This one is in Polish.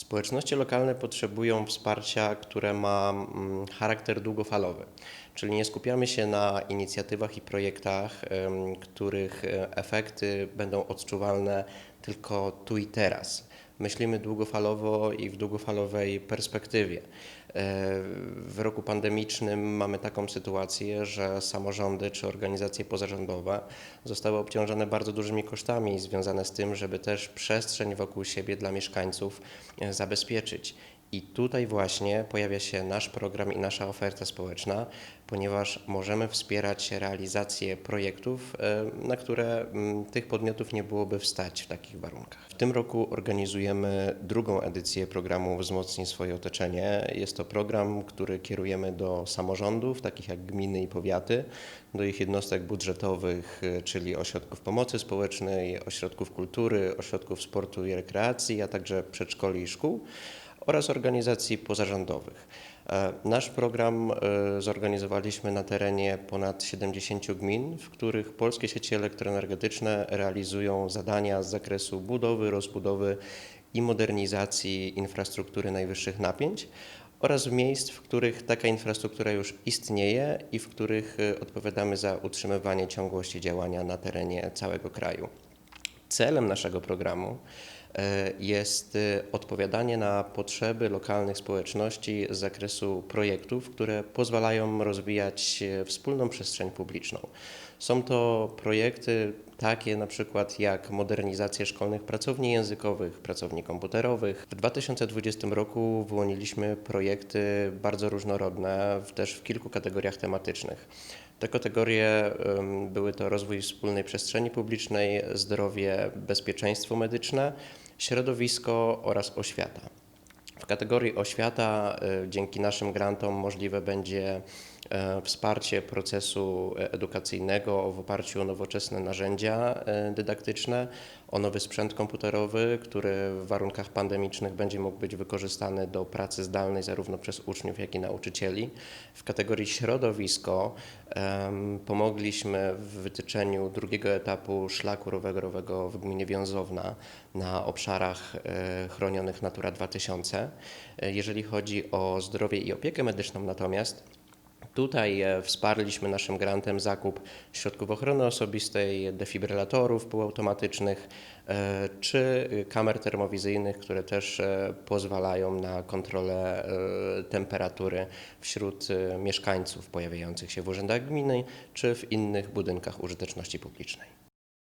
Społeczności lokalne potrzebują wsparcia, które ma mm, charakter długofalowy, czyli nie skupiamy się na inicjatywach i projektach, których e, efekty będą odczuwalne tylko tu i teraz. Myślimy długofalowo i w długofalowej perspektywie. E, W roku pandemicznym mamy taką sytuację, że samorządy czy organizacje pozarządowe zostały obciążone bardzo dużymi kosztami związane z tym, żeby też przestrzeń wokół siebie dla mieszkańców e, zabezpieczyć. I tutaj właśnie pojawia się nasz program i nasza oferta społeczna, ponieważ możemy wspierać realizację projektów, e, na które mm, tych podmiotów nie byłoby wstać w takich warunkach. W tym roku organizujemy drugą edycję programu Wzmocnij swoje otoczenie. Jest to program, który kierujemy do samorządów, takich jak gminy i powiaty, do ich jednostek budżetowych, e, czyli ośrodków pomocy społecznej, ośrodków kultury, ośrodków sportu i rekreacji, a także przedszkoli i szkół oraz organizacji pozarządowych. E, Nasz program e, zorganizowaliśmy na terenie ponad 70 gmin, w których polskie sieci elektroenergetyczne realizują zadania z zakresu budowy, rozbudowy i modernizacji infrastruktury najwyższych napięć oraz miejsc, w których taka infrastruktura już istnieje i w których e, odpowiadamy za utrzymywanie ciągłości działania na terenie całego kraju. Celem naszego programu e, jest e, odpowiadanie na potrzeby lokalnych społeczności z zakresu projektów, które pozwalają rozwijać e, wspólną przestrzeń publiczną. Są to projekty takie na przykład jak modernizacja szkolnych pracowni językowych, pracowni komputerowych. W 2020 roku wyłoniliśmy projekty bardzo różnorodne, też w kilku kategoriach tematycznych. Te kategorie były to rozwój wspólnej przestrzeni publicznej, zdrowie, bezpieczeństwo medyczne, środowisko oraz oświata. W kategorii oświata e, dzięki naszym grantom możliwe będzie wsparcie procesu e, edukacyjnego w oparciu o nowoczesne narzędzia e, dydaktyczne, o nowy sprzęt komputerowy, który w warunkach pandemicznych będzie mógł być wykorzystany do pracy zdalnej zarówno przez uczniów, jak i nauczycieli. W kategorii środowisko pomogliśmy w wytyczeniu drugiego etapu szlaku rowerowego w gminie Wiązowna na obszarach e, chronionych Natura 2000. E, Jeżeli chodzi o zdrowie i opiekę medyczną natomiast, Tutaj e, wsparliśmy naszym grantem zakup środków ochrony osobistej, defibrylatorów półautomatycznych e, czy kamer termowizyjnych, które też e, pozwalają na kontrolę temperatury wśród mieszkańców pojawiających się w urzędach gminy czy w innych budynkach użyteczności publicznej.